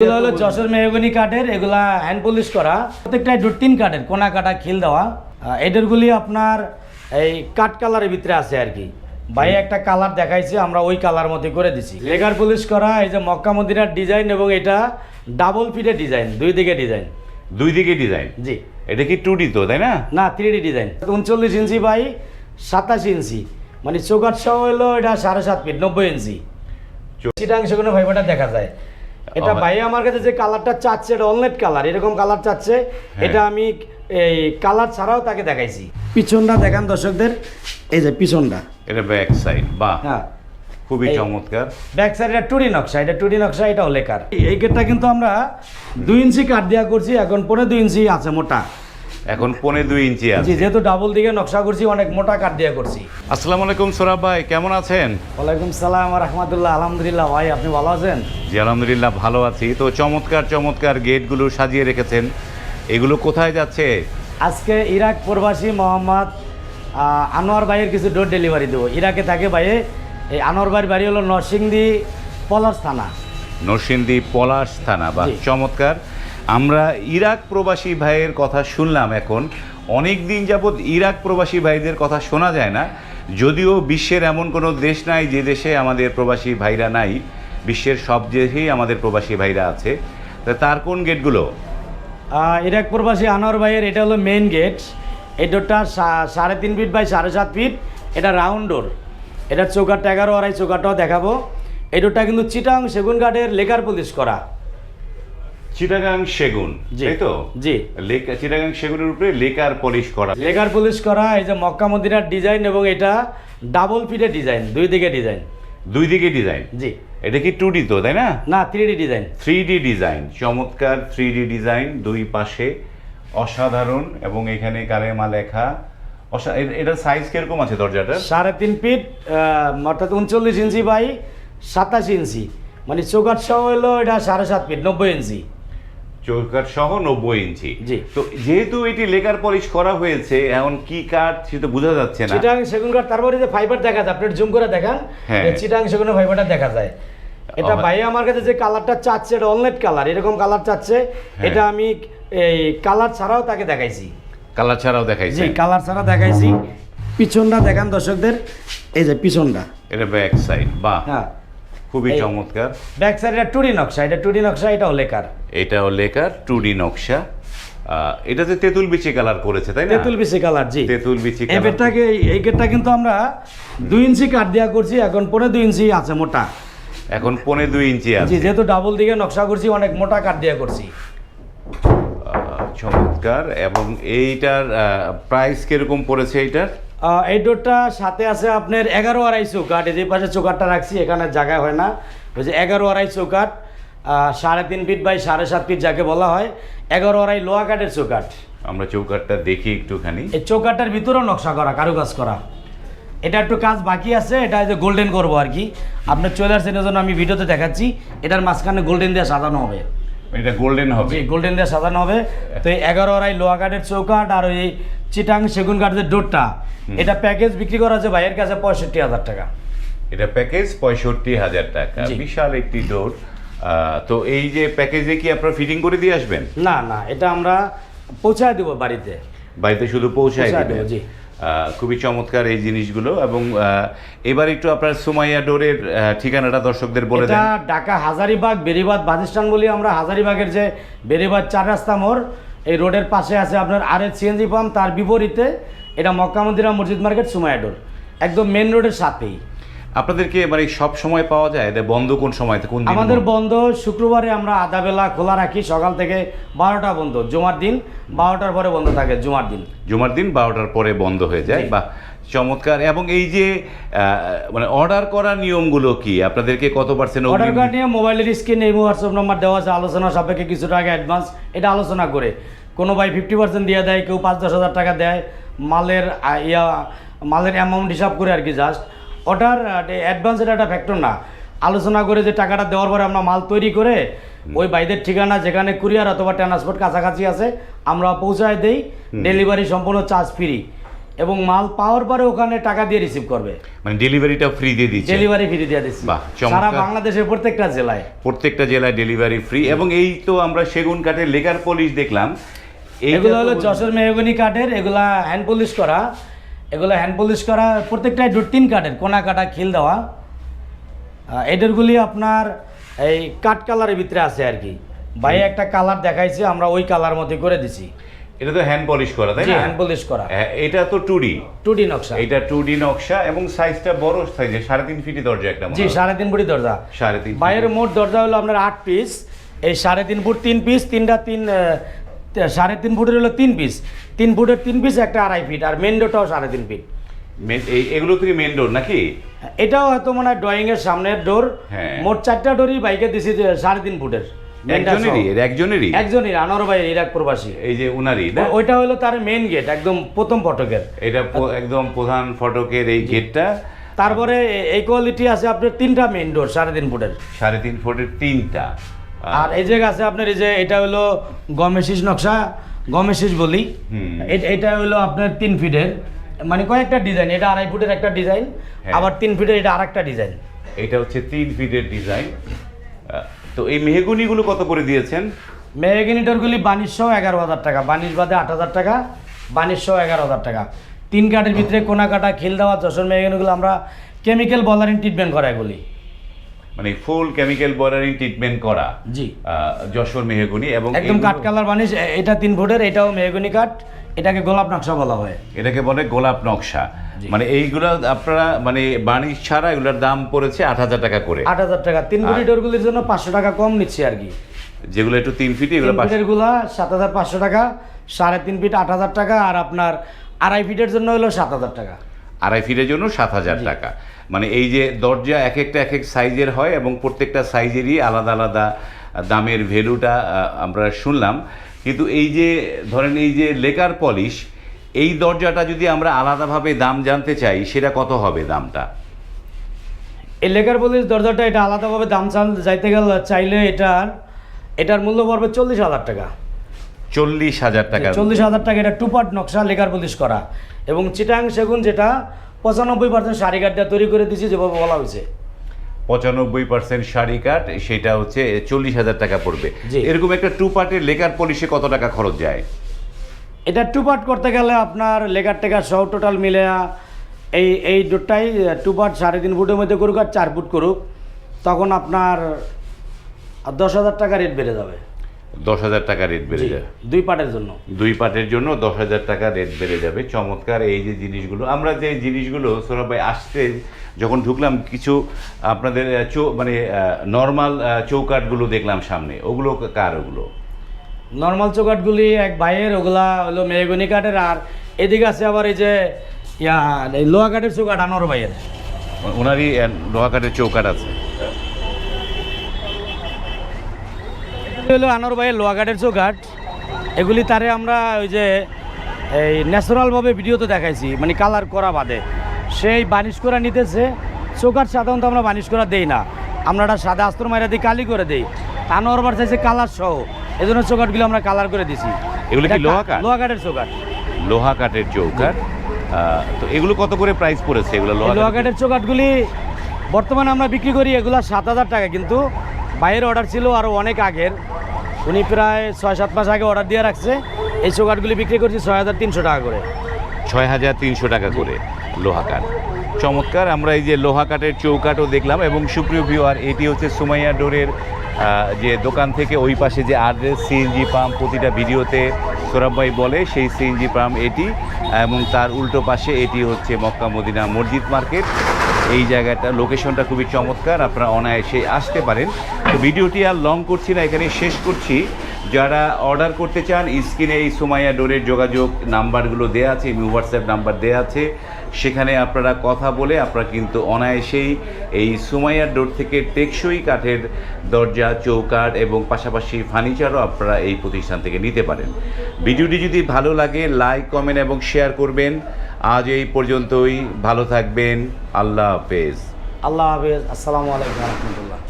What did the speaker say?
এগুলো হলো যশোর মেহগনি কাঠের এগুলা হ্যান্ড পলিশ করা। প্রত্যেকটা ডোর তিন কাঠের কোনা কাটা খিল দেওয়া। আহ, এদেরগুলি আপনার এই কাঠ কালারের ভিতরে আছে আর কি। ভাই একটা কালার দেখাইছে আমরা ওই কালার মধ্যে করে দিছি। লেগার পলিশ করা এই যে মক্কা মদিনার ডিজাইন এবং এটা ডাবল ফিটের ডিজাইন দুই দিকে ডিজাইন দুই দিকে ডিজাইন জি। এটা কি টু ডি তো তাই না? না থ্রি ডি ডিজাইন উনচল্লিশ ইঞ্চি বাই সাতাশ ইঞ্চি। মানে চৌকাট সহ হলো এটা সাড়ে সাত ফিট নব্বই ইঞ্চি। চিটাংশ কোনো ভাইবাটা দেখা যায়। এটা ভাইয়া ভাই আমার কাছে যে কালারটা চাচ্ছে এটা অলনেট কালার এরকম কালার চাচ্ছে হ্যাঁ। এটা আমি এই কালার ছাড়াও তাকে দেখাইছি। পিছনটা দেখান দর্শকদের এই যে পিছনটা। এটা ব্যাক সাইড বা হ্যাঁ। খুবই চমৎকার। ব্যাক সাইড এটা টুরি নকশা এটা টুরি নকশা এটাও ওলেকার এই গেটটা কিন্তু আমরা দুই ইঞ্চি কাঠ দেওয়া করছি এখন পরে দুই ইঞ্চি আছে মোটা। এখন পনে দুই ইঞ্চি আছে। যেহেতু ডাবল দিকে নকশা করছি অনেক মোটা কাঠ দেওয়া করছি। আসসালামু আলাইকুম সোরাব ভাই কেমন আছেন? ওয়ালাইকুম সালাম রহমতুল্লাহ আলহামদুলিল্লাহ ভাই আপনি ভালো আছেন? জি আলহামদুলিল্লাহ ভালো আছি। তো চমৎকার চমৎকার গেটগুলো সাজিয়ে রেখেছেন। এগুলো কোথায় যাচ্ছে? আজকে ইরাক প্রবাসী মোহাম্মদ আনোয়ার ভাইয়ের কিছু ডোর ডেলিভারি দেবো। ইরাকে থাকে ভাইয়ে এই আনোয়ার ভাইয়ের বাড়ি হলো নরসিংদী পলাশ থানা। নরসিংদী পলাশ থানা বা চমৎকার। আমরা ইরাক প্রবাসী ভাইয়ের কথা শুনলাম এখন। অনেক দিন যাবৎ ইরাক প্রবাসী ভাইদের কথা শোনা যায় না। যদিও বিশ্বের এমন কোনো দেশ নাই যে দেশে আমাদের প্রবাসী ভাইরা নাই। বিশ্বের সব দেশেই আমাদের প্রবাসী ভাইরা আছে। তা তার কোন গেটগুলো? ইরাক প্রবাসী আনোয়ার ভাইয়ের এটা হলো মেইন গেট এই ডোরটা সাড়ে তিন ফিট বাই সাড়ে সাত ফিট এটা রাউন্ড ডোর এটা চৌকাটটা এগারো আড়াই চৌকাটটাও দেখাবো। এই ডোরটা কিন্তু চিটাং সেগুন কাঠের লেকার পলিশ করা। চিটাগাং সেগুন তাই তো? জি। লেক- চিটাগাং সেগুনের উপরে লেকার পলিশ করা। লেকার পলিশ করা এই যে মক্কা মদিনার ডিজাইন এবং এটা ডাবল ফিটের ডিজাইন দুই দিকে ডিজাইন। দুই দিকে ডিজাইন? জি। এটা কি টু ডি তো তাই না? না three D design. Three D design চমৎকার থ্রি ডি ডিজাইন দুই পাশে অসাধারণ এবং এখানে কালেমা লেখা। অসা- এ- এটার সাইজ কীরকম আছে দরজাটা? সাড়ে তিন ফিট অর্থাৎ উনচল্লিশ ইঞ্চি বাই সাতাশ ইঞ্চি। মানে চৌকাট সহ হলো এটা সাড়ে সাত ফিট নব্বই ইঞ্চি। চৌকাট সহ নব্বই ইঞ্চি। তো যেহেতু এটি লেকার পলিশ করা হয়েছে এখন কি কাঠ সেটা বোঝা যাচ্ছে না। চিটাং সেগুন কাঠ তারপরে যে ফাইবার দেখা যায়। আপনি জুম করে দেখান হ্যাঁ। চিটাং সেগুনের ফাইবারটা দেখা যায়। এটা ভাই আমার কাছে যে কালারটা চাচ্ছে এটা অলনেট কালার এরকম কালার চাচ্ছে হ্যাঁ। এটা আমি এই কালার ছাড়াও তাকে দেখাইছি। কালার ছাড়াও দেখাইছে। কালার ছাড়া দেখাইছি। পিছনটা দেখান দর্শকদের এই যে পিছনটা। এটা ব্যাক সাইড বাহ। হ্যাঁ। খুবই চমৎকার। ব্যাক সাইড এটা টুডি নকশা এটা টুডি নকশা এটাও লেকার। এটাও লেকার টু ডি নকশা এটাতে তেঁতুল বিচি কালার করেছে তাই না? তেঁতুল বিচি কালার জি। তেঁতুল বিচি এই কালার। গেটটাকে এই গেটটা কিন্তু আমরা দুই ইঞ্চি কাঠ দেওয়া করছি এখন পনেরো দুই ইঞ্চি আছে মোটা। এখন পনে দুই ইঞ্চি আছে। জি যেহেতু ডাবল দিকে নকশা করছি অনেক মোটা কাঠ দেওয়া করছি। চমৎকার। এবং এইটার প্রাইস কীরকম পড়েছে এইটার? এই ডোরটা সাথে আছে আপনার এগারো আড়াই চৌকাঠ। এই যে পাশে চৌকাঠটা রাখছি এখানে জায়গা হয় না। ওই যে এগারো আড়াই চৌকাঠ সাড়ে তিন ফিট বাই সাড়ে সাত ফিট যাকে বলা হয় এগারো আড়াই লোহা কাঠের চৌকাঠ। আমরা চৌকাটটা দেখি একটুখানি। এই চৌকাঠটার ভিতরেও নকশা করা কারুকাজ করা। এটা একটু কাজ বাকি আছে এটা যে গোল্ডেন করব আর কি। আপনার চলে আসছেন জন্য আমি ভিডিওতে দেখাচ্ছি এটার মাঝখানে গোল্ডেন দিয়ে সাজানো হবে। এটা গোল্ডেন হবে। গোল্ডেন দিয়ে সাজানো হবে। তো এই এগারো আড়াই লোহা কাঠের চৌকাঠ আর ওই চিটাং সেগুন কাঠের ডোরটা এটা প্যাকেজ বিক্রি করা ভাইয়ের কাছে পঁয়ষট্টি হাজার টাকা। এটা প্যাকেজ পঁয়ষট্টি হাজার টাকা। বিশাল একটি ডোর। তো এই যে প্যাকেজে কি আপনারা ফিটিং করে দিয়ে আসবেন? না না এটা আমরা পৌঁছায় দেবো বাড়িতে। বাড়িতে শুধু পৌঁছায় পৌঁছায় দেবো, জি। খুবই চমৎকার এই জিনিসগুলো এবং এবার একটু আপনার সুমাইয়া ডোরের ঠিকানাটা দর্শকদের বলে দেন। ঢাকা হাজারিবাগ বেরিবাদ বাদিস্তান বলি আমরা হাজারিবাগের যে বেরিবাদ চার রাস্তা মোড় এই রোডের পাশে আছে আপনার আর এস সিএনজি পাম্প তার বিপরীতে এটা মক্কা মদিনা মসজিদ মার্কেট সুমাইয়া ডোর একদম মেন রোডের সাথেই। আপনাদেরকে মানে সব সময় পাওয়া যায়? এটা বন্ধ কোন সময় কোন দিন? আমাদের বন্ধ? শুক্রবারে আমরা আধা বেলা খোলা রাখি সকাল থেকে বারোটা বন্ধ। জুমার দিন বারোটার পরে বন্ধ থাকে জুমার দিন। জুমার দিন বারোটার পরে বন্ধ হয়ে যায়। বা চমৎকার। এবং এই যে মানে অর্ডার করার নিয়মগুলো কি? আপনাদেরকে কত পার্সেন্ট অর্ডার কার্ড নিয়ে মোবাইলের স্ক্রিন এই হোয়াটসঅ্যাপ নাম্বার দেওয়া আছে আলোচনা সাপেক্ষে কিছু টাকা অ্যাডভান্স এটা আলোচনা করে। কোনো ভাই ফিফটি পার্সেন্ট দিয়ে দেয় কেউ পাঁচ দশ হাজার টাকা দেয় মালের ইয়া মালের অ্যামাউন্ট হিসাব করে আর কি জাস্ট অর্ডার অ্যাডভান্স এটা একটা ফ্যাক্টর না। আলোচনা করে যে টাকাটা দেওয়ার পরে আমরা মাল তৈরি করে ওই ভাইদের ঠিকানা যেখানে কুরিয়ার অথবা ট্রান্সপোর্ট কাছাকাছি আছে আমরা পৌঁছায় দেই ডেলিভারি সম্পূর্ণ চার্জ ফ্রি এবং মাল পাওয়ার পরে ওখানে টাকা দিয়ে রিসিভ করবে। মানে ডেলিভারিটা ফ্রি দিয়ে দিচ্ছে। ডেলিভারি ফ্রি দিয়ে দিচ্ছি। সারা বাংলাদেশের প্রত্যেকটা জেলায়। প্রত্যেকটা জেলায় ডেলিভারি ফ্রি এবং এই তো আমরা সেগুন কাঠের লেগার পলিশ দেখলাম। এগুলো হলো যশোর মেহগনি কাঠের এগুলা হ্যান্ড পলিশ করা। এগুলো হ্যান্ড পলিশ করা প্রত্যেকটাই তিন কাঠের কোনা কাটা খিল দেওয়া। এদেরগুলি আপনার এই কাঠ কালারের ভিতরে আছে আর কি। ভাই একটা কালার দেখাইছে আমরা ওই কালার মধ্যে করে দিছি। এটা তো হ্যান্ড পলিশ করা তাই না? হ্যান্ড পলিশ করা। হ্যাঁ, এটা তো টু ডি টু ডি নকশা। এটা টু ডি নকশা এবং সাইজটা বড় সাইজে সাড়ে তিন ফিটি দরজা একটা জি। সাড়ে তিন ফুটি দরজা। সাড়ে তিন বাইরের মোট দরজা হলো আপনার আট পিস এই সাড়ে তিন ফুট তিন পিস তিনটা তিন সাড়ে তিন ফুটের হলো তিন পিস তিন ফুটের তিন পিস একটা আড়াই ফিট আর মেন ডোরটাও সাড়ে তিন ফিট এগুলো থেকে মেন ডোর নাকি? এটাও হয়তো মনে হয় ড্রয়িং এর সামনের ডোর হ্যাঁ। মোট চারটা ডোরই বাইকে দিছি সাড়ে তিন ফুটের। মেনটা একজনেরই একজনেরই? একজনই আনোয়ার ভাই ইরাক প্রবাসী। এই যে উনারই না? ওইটা হলো তার মেন গেট একদম প্রথম ফটকের। এটা একদম প্রধান ফটকের এই গেটটা তারপরে এই কোয়ালিটি আছে আপনার তিনটা মেন ডোর সাড়ে তিন ফুটের। সাড়ে তিন ফুটের তিনটা। আর এই যে আছে আপনার এই যে এটা হলো গমেশিস নকশা গমেশিস বলি। এটা হলো আপনার তিন ফিটের মানে কয়েকটা ডিজাইন এটা আড়াই ফুটের একটা ডিজাইন হ্যাঁ। আবার তিন ফিটের এটা আরেকটা ডিজাইন। এটা হচ্ছে তিন ফিটের ডিজাইন। তো এই মেহগুনিগুলো কত করে দিয়েছেন? মেগানিটরগুলি বানিশ সহ এগারো হাজার টাকা বানিশ বাদে আট হাজার টাকা বানিশ সহ এগারো হাজার টাকা। তিন কাঠের ভিতরে কোনা কাটা খিল দেওয়া যশোর মেগানিগুলো আমরা কেমিক্যাল বলারিং ট্রিটমেন্ট করা এগুলি। মানে ফুল কেমিক্যাল বর্ডারিং ট্রিটমেন্ট করা জি। যশোর মেহগুনি এবং একদম কাঠ কালার এ- এটা তিন ফুটের এটাও মেহগনি কাঠ এটাকে গোলাপ নকশা বলা হয়। এটাকে বলে গোলাপ নকশা। মানে এইগুলো আপনারা মানে বাণিজ্য ছাড়া এগুলোর দাম পড়েছে আট হাজার টাকা করে। আট হাজার টাকা। তিন ফুটি ডোরগুলির জন্য পাঁচশো টাকা কম নিচ্ছি আর কি। যেগুলো একটু তিন ফিট এগুলো পাঁচ- গুলা সাত হাজার পাঁচশো টাকা সাড়ে তিন ফিট আট হাজার টাকা আর আপনার আড়াই ফিটের জন্য হলো সাত হাজার টাকা। আড়াই ফিটের জন্য সাত হাজার টাকা। মানে এই যে দরজা এক একটা এক এক সাইজের হয় এবং প্রত্যেকটা সাইজেরই আলাদা আলাদা দামের ভ্যালুটা আমরা শুনলাম। কিন্তু এই যে ধরেন এই যে লেকার পলিশ এই দরজাটা যদি আমরা আলাদাভাবে দাম জানতে চাই সেটা কত হবে দামটা? এই লেকার পলিশ দরজাটা এটা আলাদাভাবে দাম যাইতে গেলে চাইলে এটার এটার মূল্য পড়বে চল্লিশ হাজার টাকা। চল্লিশ হাজার টাকা। চল্লিশ হাজার টাকা এটা টু পার্ট নকশা লেকার পলিশ করা। এবং চিটাং সেগুন যেটা পঁচানব্বই পার্সেন্ট শাড়ি কাঠটা তৈরি করে দিয়েছি যেভাবে বলা হয়েছে। পঁচানব্বই পার্সেন্ট শাড়ি কাট সেটা হচ্ছে চল্লিশ হাজার টাকা পড়বে। এরকম একটা টু পার্টের লেকার পলিশে কত টাকা খরচ যায়? এটা টু পার্ট করতে গেলে আপনার লেকার টেকার সহ টোটাল মিলে এই এই ডোরটাই টু পার্ট সাড়ে তিন ফুটের মধ্যে করুক আর চার ফুট করুক তখন আপনার দশ হাজার টাকা রেট বেড়ে যাবে। দশ হাজার টাকা রেট বেড়ে যাবে। দুই পার্টের জন্য। দুই পার্টের জন্য দশ হাজার টাকা রেট বেড়ে যাবে। চমৎকার এই যে জিনিসগুলো। আমরা যে জিনিসগুলো সৌরভ ভাই আসতে যখন ঢুকলাম কিছু আপনাদের চৌ মানে নর্মাল চৌকাটগুলো দেখলাম সামনে। ওগুলো কার ওগুলো? নর্মাল চৌকাটগুলি এক ভাইয়ের ওগুলা হলো মেহগনি কাঠের আর এদিকে আছে আবার এই যে ইয়া লোহা কাঠের চৌকাট আনোর ভাইয়ের। ওনারই লোহা কাঠের চৌকাট আছে এগুলি হলো আনোর ভাইয়ের কাঠের চৌকাট এগুলি তারে আমরা ওই যে এই ন্যাচারালভাবে ভিডিওতে দেখাইছি মানে কালার করা বাদে। সেই বানিশ করা নিতেছে। চৌকাট সাধারণত আমরা বানিশ করা দেই না। আমরা একটা সাদা আস্তর মাইরা দিই কালি করে দিই। আনোয়ার বার চাইছে কালার সহ। এই জন্য চৌকাটগুলো আমরা কালার করে দিছি। এগুলো কি এটা লোহা কাঠ? লোহা কাঠের চৌকাট লোহা কাঠের চৌকাট তো এগুলো কত করে প্রাইস পড়েছে এগুলো এই লোহা লোহা কাঠের কাঠের চৌকাটগুলি বর্তমানে আমরা বিক্রি করি এগুলো সাত হাজার টাকা। কিন্তু বাইরের অর্ডার ছিল আরও অনেক আগের। উনি প্রায় ছয় সাত মাস আগে অর্ডার দিয়ে রাখছে। এই চৌকাটগুলি বিক্রি করছি ছয় হাজার তিনশো টাকা করে। ছয় হাজার তিনশো টাকা করে লোহা কাঠ। চমৎকার, আমরা এই যে লোহা কাঠের চৌকাঠও দেখলাম এবং সুপ্রিয় ভিওয়ার এটি হচ্ছে সুমাইয়া ডোরের যে দোকান থেকে ওই পাশে যে আড্রেস সিএনজি পাম্প প্রতিটা ভিডিওতে সৌরভ ভাই বলে, সেই সিএনজি পাম্প এটি এবং তার উল্টো পাশে এটি হচ্ছে মক্কা মদিনা মসজিদ মার্কেট। এই জায়গাটা, লোকেশনটা খুবই চমৎকার, আপনারা অনায়াসে আসতে পারেন। তো ভিডিওটি আর লং করছি না এখানে শেষ করছি। যারা অর্ডার করতে চান, স্ক্রিনে এই সুমাইয়া ডোরের যোগাযোগ নাম্বারগুলো দেওয়া আছে এমনি হোয়াটসঅ্যাপ নাম্বার দেওয়া আছে। সেখানে আপনারা কথা বলে আপনারা কিন্তু অনায়াসেই এই সুমাইয়া ডোর থেকে টেকসই কাঠের দরজা, চৌকাঠ এবং পাশাপাশি ফার্নিচারও আপনারা এই প্রতিষ্ঠান থেকে নিতে পারেন। ভিডিওটি যদি ভালো লাগে, লাইক, কমেন্ট এবং শেয়ার করবেন। আজ এই পর্যন্তই, ভালো থাকবেন, আল্লাহ হাফেজ। আল্লাহ হাফেজ, আসসালামু আলাইকুম রহমতুল্লাহ।